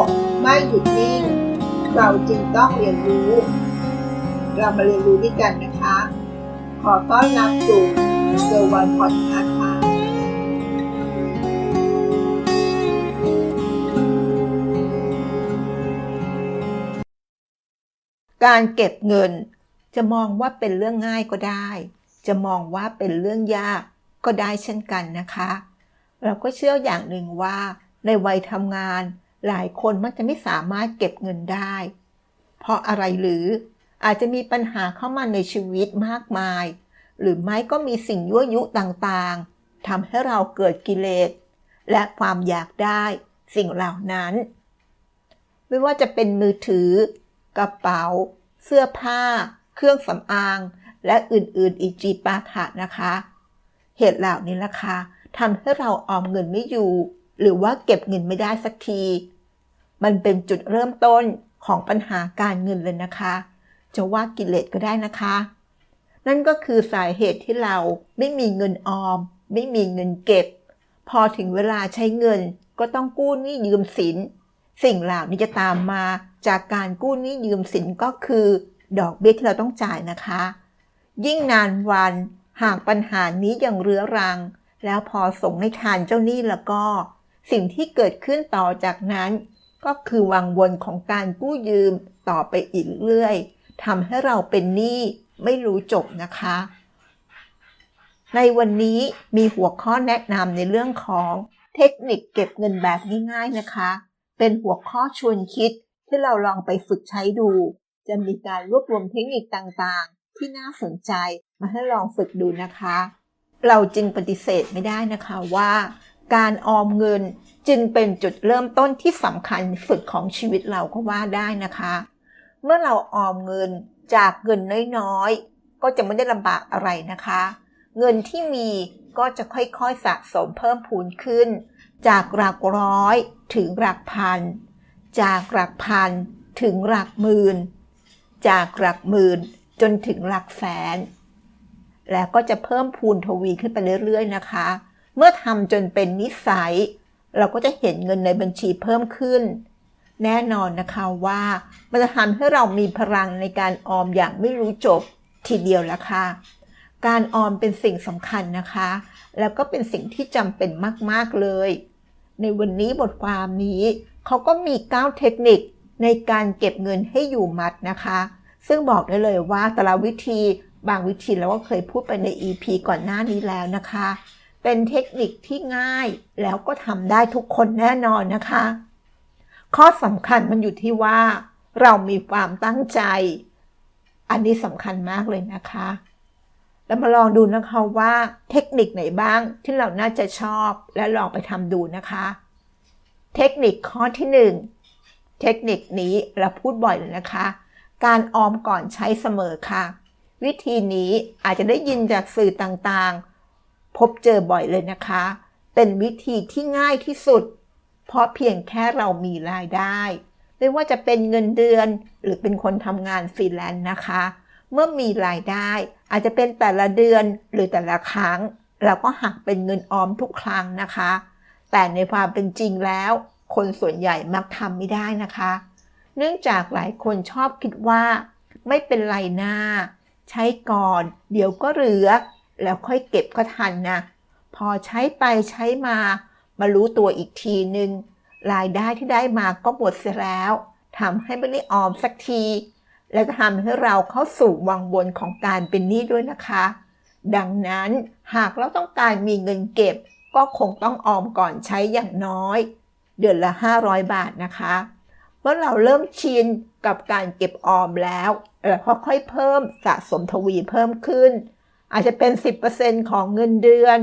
กไม่หยุดนิ่ง เราจึงต้องเรียนรู้ เรามาเรียนรู้ด้วยกันนะคะ ขอต้อนรับสู่เซอร์วันพอดคาส์ค่ะการเก็บเงิน จะมองว่าเป็นเรื่องง่ายก็ได้ จะมองว่าเป็นเรื่องยากก็ได้เช่นกันนะคะ เราก็เชื่ออย่างหนึ่งว่าในวัยทำงาน หลายคนมักจะไม่สามารถเก็บเงินได้ เพราะอะไรหรืออาจจะมีปัญหาเข้ามาในชีวิตมากมาย หรือไม่ก็มีสิ่งยั่วยุต่างๆทำให้เราเกิดกิเลสและความอยากได้สิ่งเหล่านั้น ไม่ว่าจะเป็นมือถือ กระเป๋า เสื้อผ้า เครื่องสำอาง และอื่นๆอีกจีปาถะนะคะ เหตุเหล่านี้ล่ะค่ะทำให้เราออมเงินไม่อยู่ หรือว่าเก็บเงินไม่ได้สักที มันเป็นจุดเริ่มต้นของปัญหาการเงินเลยนะคะ จะว่ากิเลสก็ได้นะคะ นั่นก็คือสาเหตุที่เราไม่มีเงินออม ไม่มีเงินเก็บ พอถึงเวลาใช้เงินก็ต้องกู้หนี้ยืมสิน สิ่งเหล่านี้จะตามมาจากการกู้หนี้ยืมสินก็คือ ดอกเบี้ยที่เราต้องจ่ายนะคะ ยิ่งนานวันหากปัญหานี้ยังเรื้อรัง แล้วพอส่งให้ทานเจ้าหนี้แล้วก็ สิ่งที่เกิดขึ้นต่อจากนั้น ก็คือวังวนของการกู้ยืมต่อไปอีกเรื่อยทำให้เราเป็นหนี้ไม่รู้จบนะคะ ในวันนี้มีหัวข้อแนะนำในเรื่องของเทคนิคเก็บเงินแบบง่ายๆนะคะ เป็นหัวข้อชวนคิดที่เราลองไปฝึกใช้ดู จะมีการรวบรวมเทคนิคต่างๆ ที่น่าสนใจมาให้ลองฝึกดูนะคะ เราจึงปฏิเสธไม่ได้นะคะว่า การออมเงิน จึงเป็นจุดเริ่มต้นที่สำคัญสุดของชีวิตเราก็ว่าได้นะคะ เมื่อเราออมเงินจากเงินน้อยๆ ก็จะไม่ได้ลำบากอะไรนะคะ เงินที่มีก็จะค่อยๆสะสมเพิ่มพูนขึ้น จากหลักร้อยถึงหลักพัน จากหลักพันถึงหลักหมื่น จากหลักหมื่นจนถึงหลักแสน แล้วก็จะเพิ่มพูนทวีขึ้นไปเรื่อยๆนะคะ เมื่อทำจนเป็นนิสัย เราก็จะเห็นเงินในบัญชีเพิ่มขึ้น แน่นอนนะคะว่า มันจะทำให้เรามีพลังในการออมอย่างไม่รู้จบทีเดียวละค่ะการออมเป็นสิ่งสำคัญนะคะ แล้วก็เป็นสิ่งที่จำเป็นมาก ๆ เลย ในวันนี้บทความนี้ เขาก็มี 9 เทคนิคในการเก็บเงินให้อยู่มัดนะคะ ซึ่งบอกได้เลยว่าแต่ละวิธีบางวิธีเราก็เคยพูดไปใน EP ก่อนหน้านี้แล้วนะคะ เป็นเทคนิคที่ง่ายแล้วก็ทำได้ทุกคนแน่นอนนะคะ ข้อสำคัญมันอยู่ที่ว่า เรามีความตั้งใจ อันนี้สำคัญมากเลยนะคะ แล้วมาลองดูนะคะว่าเทคนิคไหนบ้างที่เราน่าจะชอบและลองไปทำดูนะคะ เทคนิคข้อที่ 1 เทคนิคนี้เราพูดบ่อยเลยนะคะ การออมก่อนใช้เสมอค่ะ วิธีนี้อาจจะได้ยินจากสื่อต่างๆ พบเจอบ่อยเลยนะคะ เป็นวิธีที่ง่ายที่สุด เพราะเพียงแค่เรามีรายได้ ไม่ว่าจะเป็นเงินเดือนหรือเป็นคนทำงานฟรีแลนซ์นะคะ เมื่อมีรายได้อาจจะเป็นแต่ละเดือนหรือแต่ละครั้ง เราก็หักเป็นเงินออมทุกครั้งนะคะ แต่ในความเป็นจริงแล้ว คนส่วนใหญ่มักทำไม่ได้นะคะ เนื่องจากหลายคนชอบคิดว่า ไม่เป็นไรหน้า ใช้ก่อน เดี๋ยวก็เหลือ แล้วค่อยเก็บก็ทันนะ พอใช้ไปใช้มา มารู้ตัวอีกทีนึง รายได้ที่ได้มาก็หมดเสียแล้วทำให้ไม่ได้ออมสักที และก็ทำให้เราเข้าสู่วังวนของการเป็นหนี้ด้วยนะคะ ดังนั้นหากเราต้องการมีเงินเก็บ ก็คงต้องออมก่อนใช้อย่างน้อย เดือนละ 500 บาทนะคะ เมื่อเราเริ่มชินกับการเก็บออมแล้วเราค่อยๆเพิ่มสะสมทวีเพิ่มขึ้น อาจจะเป็น 10%ของเงินเดือน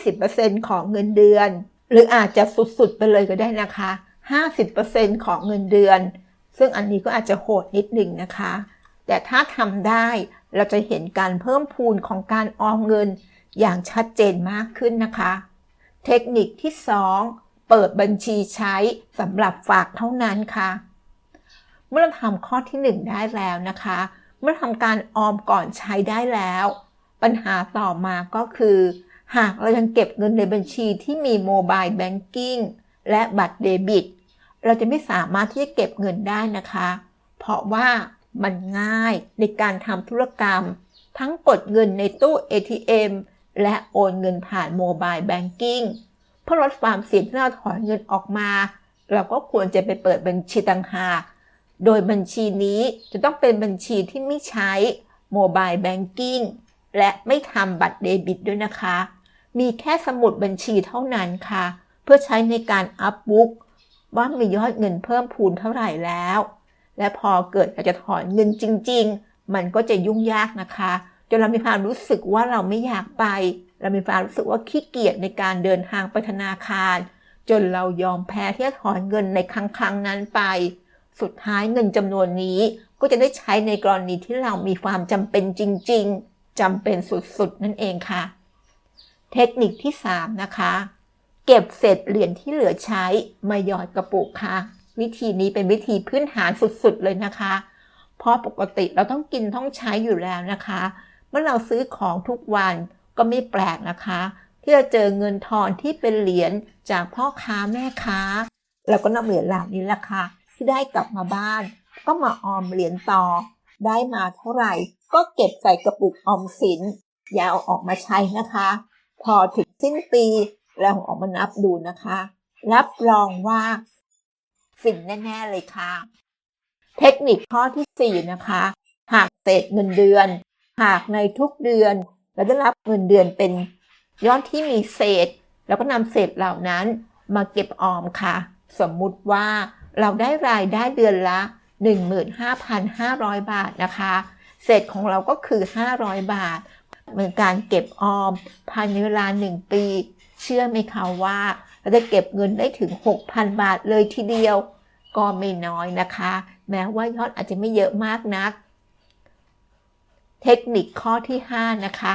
20%ของเงินเดือน หรืออาจจะสุดๆไปเลยก็ได้นะคะ 50%ของเงินเดือน ซึ่งอันนี้ก็อาจจะโหดนิดหนึ่งนะคะ แต่ถ้าทำได้เราจะเห็นการเพิ่มพูนของการออมเงินอย่างชัดเจนมากขึ้นนะคะ เทคนิคที่ 2 เปิดบัญชีใช้สำหรับฝากเท่านั้นค่ะ เมื่อเราทำข้อที่ 1 ได้แล้วนะคะ เมื่อทำการออมก่อนใช้ได้แล้ว ปัญหาต่อมาก็คือ หากเรายังเก็บเงินในบัญชีที่มีโมบายแบงกิ้งและบัตรเดบิต เราจะไม่สามารถที่จะเก็บเงินได้นะคะ เพราะว่ามันง่ายในการทำธุรกรรม ทั้งกดเงินในตู้ ATM และโอนเงินผ่านโมบายแบงกิ้งเพื่อลดความเสี่ยงที่เราถอนเงินออกมา เราก็ควรจะไปเปิดบัญชีต่างหาก โดยบัญชีนี้จะต้องเป็นบัญชีที่ไม่ใช้โมบายแบงกิ้ง และไม่ทำบัตรเดบิตด้วยนะคะ มีแค่สมุดบัญชีเท่านั้นค่ะ เพื่อใช้ในการอัพบุ๊กว่ามียอดเงินเพิ่มพูนเท่าไหร่แล้ว และพอเกิดอยากจะถอนเงินจริง ๆ มันก็จะยุ่งยากนะคะ จนเรามีความรู้สึกว่าเราไม่อยากไป เรามีความรู้สึกว่าขี้เกียจในการเดินทางไปธนาคาร จนเรายอมแพ้ที่จะถอนเงินในครั้งครั้งนั้นไป สุดท้ายเงินจำนวนนี้ก็จะได้ใช้ในกรณีที่เรามีความจำเป็นจริง ๆ จำเป็นสุดๆ นั่นเองค่ะ เทคนิคที่ 3 นะคะ เก็บเศษเหรียญที่เหลือใช้มาหยอดกระปุกค่ะ วิธีนี้เป็นวิธีพื้นฐานสุดๆ เลยนะคะ เพราะปกติเราต้องกินต้องใช้อยู่แล้วนะคะ เมื่อเราซื้อของทุกวันก็ไม่แปลกนะคะ ที่จะเจอเงินทอนที่เป็นเหรียญจากพ่อค้าแม่ค้าแล้วก็นำเหรียญเหล่านี้แหละค่ะที่ได้กลับมาบ้าน ก็มาออมเหรียญต่อ ได้มาเท่าไหร่ ก็เก็บใส่กระปุกออมสินอย่าเอาออกมาใช้นะคะ พอถึงสิ้นปีเราออกมานับดูนะคะ รับรองว่าสิ่งแน่ๆเลยค่ะ เทคนิคข้อที่4นะคะหากเศษเงินเดือน หากในทุกเดือน เราได้รับเงินเดือนเป็นยอดที่มีเศษ แล้วก็นำเศษเหล่านั้นมาเก็บออมค่ะ สมมุติว่าเราได้รายได้เดือนละ 15,500 บาทนะคะ เศษของเราก็คือ 500 บาท เหมือนการเก็บออมภายในเวลา 1 ปี เชื่อไหมคะว่าเราจะเก็บเงินได้ถึง 6,000 บาทเลยทีเดียว ก็ไม่น้อยนะคะ แม้ว่ายอดอาจจะไม่เยอะมากนัก เทคนิคข้อที่ 5 นะคะ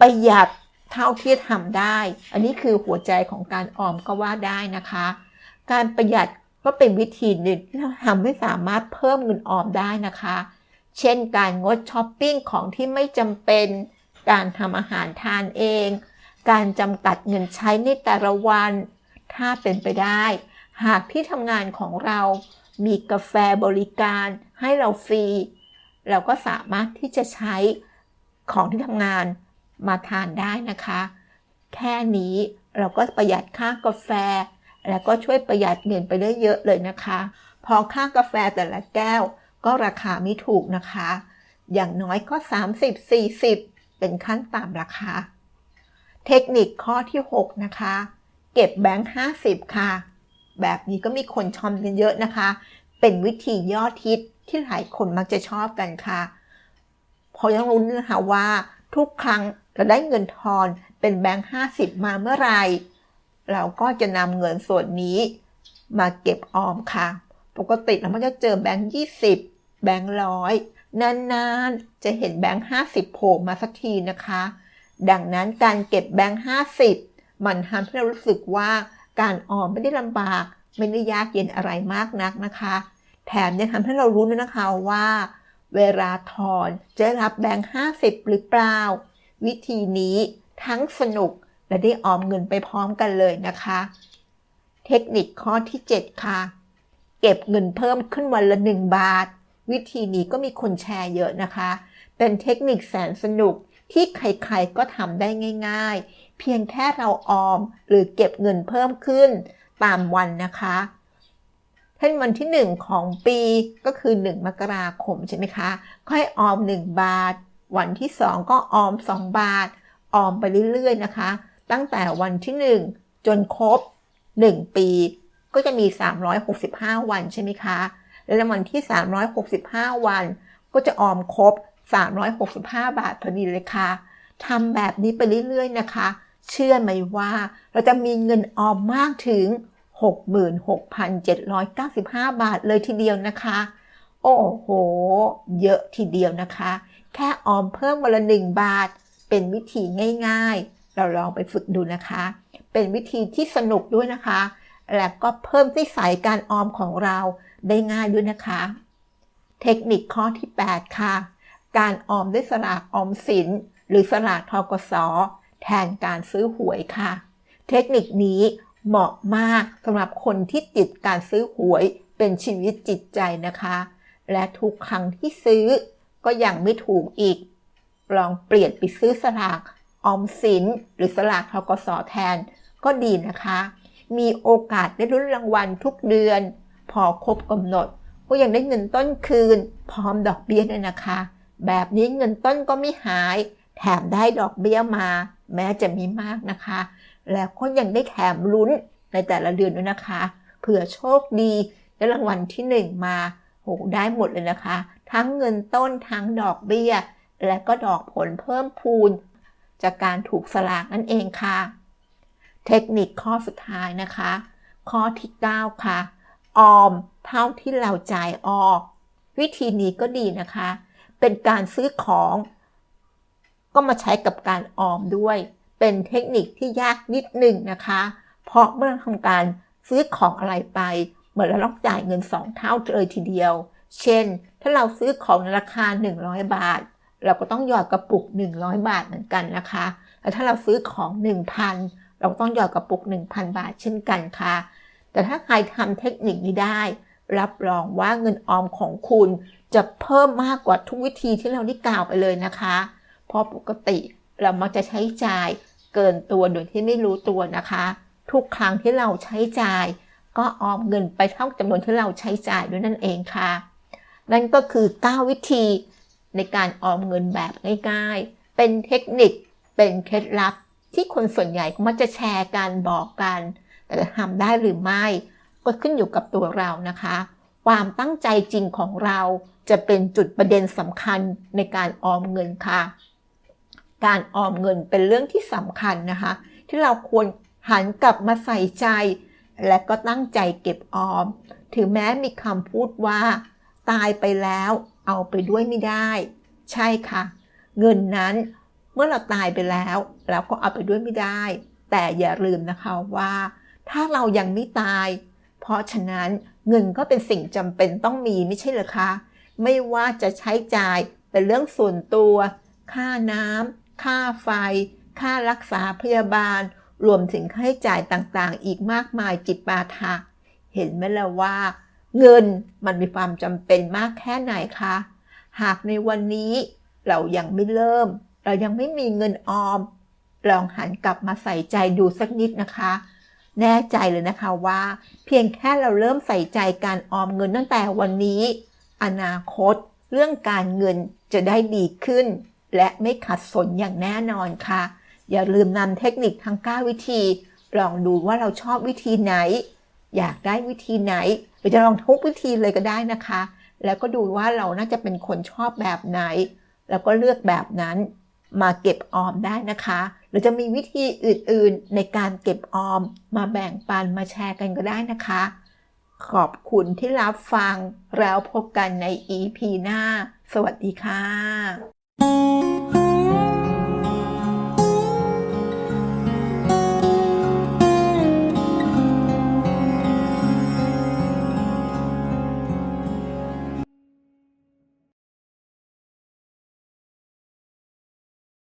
ประหยัดเท่าที่ทำได้ อันนี้คือหัวใจของการออมก็ว่าได้นะคะ การประหยัดก็เป็นวิธีหนึ่งที่เราทำให้สามารถเพิ่มเงินออมได้นะคะ เช่นการงดช้อปปิ้งของที่ไม่จำเป็น การทำอาหารทานเอง การจำกัดเงินใช้ในแต่ละวัน ถ้าเป็นไปได้ หากที่ทำงานของเรา มีกาแฟบริการให้เราฟรี เราก็สามารถที่จะใช้ของที่ทำงานมาทานได้นะคะ แค่นี้เราก็ประหยัดค่ากาแฟ แล้วก็ช่วยประหยัดเงินไปได้เยอะเลยนะคะ พอค่ากาแฟแต่ละแก้ว ก็ราคาไม่ถูกนะคะ อย่างน้อยก็ 30-40 เป็นขั้นต่ำราคา เทคนิคข้อที่ 6 นะคะ เก็บแบงค์ 50 ค่ะ แบบนี้ก็มีคนชมกันเยอะนะคะ เป็นวิธียอดฮิตที่หลายคนมักจะชอบกันค่ะ พอยังรู้นะคะว่าทุกครั้งเราได้เงินทอนเป็นแบงค์ 50 มาเมื่อไหร่เราก็จะนำเงินส่วนนี้มาเก็บออมค่ะ ปกติเรามักจะเจอแบงค์ 20 แบงค์ร้อยนานๆ จะเห็นแบงค์50โผล่มาสักทีนะคะ ดังนั้นการเก็บแบงค์50มันทำให้เรารู้สึกว่าการออมไม่ได้ลำบาก ไม่ได้ยากเย็นอะไรมากนักนะคะ แถมยังทำให้เรารู้ด้วยนะคะว่า เวลาถอนจะรับแบงค์50หรือเปล่า วิธีนี้ทั้งสนุกและได้ออมเงินไปพร้อมกันเลยนะคะ เทคนิคข้อที่ 7 ค่ะ เก็บเงินเพิ่มขึ้นวันละ 1 บาท วิธีนี้ก็มีคนแชร์เยอะนะคะ เป็นเทคนิคแสนสนุกที่ใครๆก็ทำได้ง่าย ๆ เพียงแค่เราออมหรือเก็บเงินเพิ่มขึ้นตามวันนะคะเช่นวันที่ 1 ของปีก็คือ 1 มกราคมใช่ไหมคะ ค่อยออม 1 บาท วันที่ 2 ก็ออม 2 บาท ออมไปเรื่อยๆนะคะ ตั้งแต่วันที่ 1 จนครบ 1 ปี ก็จะมี 365 วันใช่ไหมคะ และในวันที่ 365 วัน ก็จะออมครบ 365 บาทพอดีเลยค่ะทำแบบนี้ไปเรื่อยๆนะคะ เชื่อไหมว่าเราจะมีเงินออมมากถึง 66,795 บาทเลยทีเดียวนะคะ โอ้โห เยอะทีเดียวนะคะ แค่ออมเพิ่มวันละหนึ่งบาท เป็นวิธีง่าย ๆ เราลองไปฝึกดูนะคะ เป็นวิธีที่สนุกด้วยนะคะ และก็เพิ่มนิสัยการออมของเรา ได้ง่ายด้วยนะคะ เทคนิคข้อที่ 8 ค่ะ การออมด้วยสลากออมสิน หรือสลากทกสแทนการซื้อหวยค่ะ เทคนิคนี้เหมาะมากสำหรับคนที่ติดการซื้อหวยเป็นชีวิตจิตใจนะคะ และทุกครั้งที่ซื้อก็ยังไม่ถูกอีก ลองเปลี่ยนไปซื้อสลากออมสิน หรือสลากทกสแทนก็ดีนะคะ มีโอกาสได้ลุ้นรางวัลทุกเดือน พอครบกำหนด ก็ยังได้เงินต้นคืน พร้อมดอกเบี้ยด้วยนะคะ แบบนี้เงินต้นก็ไม่หาย แถมได้ดอกเบี้ยมา แม้จะมีมากนะคะ แล้วก็ยังได้แถมลุ้นในแต่ละเดือนด้วยนะคะ เผื่อโชคดีได้รางวัลที่หนึ่งมาโหได้หมดเลยนะคะ ทั้งเงินต้นทั้งดอกเบี้ย และก็ดอกผลเพิ่มพูน จากการถูกสลากนั่นเองค่ะ เทคนิคข้อสุดท้ายนะคะ ข้อที่ 9 ค่ะ ออมเท่าที่เราจ่ายออก วิธีนี้ก็ดีนะคะ เป็นการซื้อของ ก็มาใช้กับการออมด้วย เป็นเทคนิคที่ยากนิดหนึ่งนะคะ เพราะเมื่อทำการซื้อของอะไรไป เหมือนเราต้องจ่ายเงิน 2 เท่าเลยทีเดียว เช่น ถ้าเราซื้อของในราคา 100 บาท เราก็ต้องหยอดกระปุก 100 บาทเหมือนกันนะคะแล้วถ้าเราซื้อของ 1,000 เราต้องหยอดกระปุก 1,000 บาทเช่นกันค่ะ แต่ถ้าใครทำเทคนิคนี้ได้ รับรองว่าเงินออมของคุณจะเพิ่มมากกว่าทุกวิธีที่เราได้กล่าวไปเลยนะคะ เพราะปกติเรามักจะใช้จ่ายเกินตัวโดยที่ไม่รู้ตัวนะคะ ทุกครั้งที่เราใช้จ่าย ก็ออมเงินไปเท่าจำนวนที่เราใช้จ่ายด้วยนั่นเองค่ะ นั่นก็คือ 9 วิธีในการออมเงินแบบง่ายๆ เป็นเทคนิค เป็นเคล็ดลับที่คนส่วนใหญ่มักจะแชร์กันบอกกัน แต่จะทำได้หรือไม่ ก็ขึ้นอยู่กับตัวเรานะคะ ความตั้งใจจริงของเราจะเป็นจุดประเด็นสำคัญในการออมเงินค่ะ การออมเงินเป็นเรื่องที่สำคัญนะคะ ที่เราควรหันกลับมาใส่ใจ และก็ตั้งใจเก็บออม ถึงแม้มีคำพูดว่า ตายไปแล้วเอาไปด้วยไม่ได้ ใช่ค่ะ เงินนั้นเมื่อเราตายไปแล้วเราก็เอาไปด้วยไม่ได้ แต่อย่าลืมนะคะว่า ถ้าเรายังไม่ตาย เพราะฉะนั้นเงินก็เป็นสิ่งจำเป็นต้องมีไม่ใช่เหรอคะ ไม่ว่าจะใช้จ่ายเป็นเรื่องส่วนตัว ค่าน้ำค่าไฟ ค่ารักษาพยาบาล รวมถึงค่าใช้จ่ายต่างๆ อีกมากมายจิตปาถะเห็นไหมล่ะว่า เงินมันมีความจำเป็นมากแค่ไหนคะ หากในวันนี้เรายังไม่เริ่ม เรายังไม่มีเงินออม ลองหันกลับมาใส่ใจดูสักนิดนะคะ แน่ใจเลยนะคะว่า เพียงแค่เราเริ่มใส่ใจการออมเงินตั้งแต่วันนี้ อนาคต เรื่องการเงินจะได้ดีขึ้น และไม่ขัดสนอย่างแน่นอนค่ะ อย่าลืมนำเทคนิคทั้ง 9 วิธี ลองดูว่าเราชอบวิธีไหน อยากได้วิธีไหนหรือจะลองทุกวิธีเลยก็ได้นะคะ แล้วก็ดูว่าเราน่าจะเป็นคนชอบแบบไหน แล้วก็เลือกแบบนั้น มาเก็บออมได้นะคะ หรือจะมีวิธีอื่นๆในการเก็บออม มาแบ่งปันมาแชร์กันก็ได้นะคะ ขอบคุณที่รับฟังแล้วพบกันใน EP หน้า สวัสดีค่ะ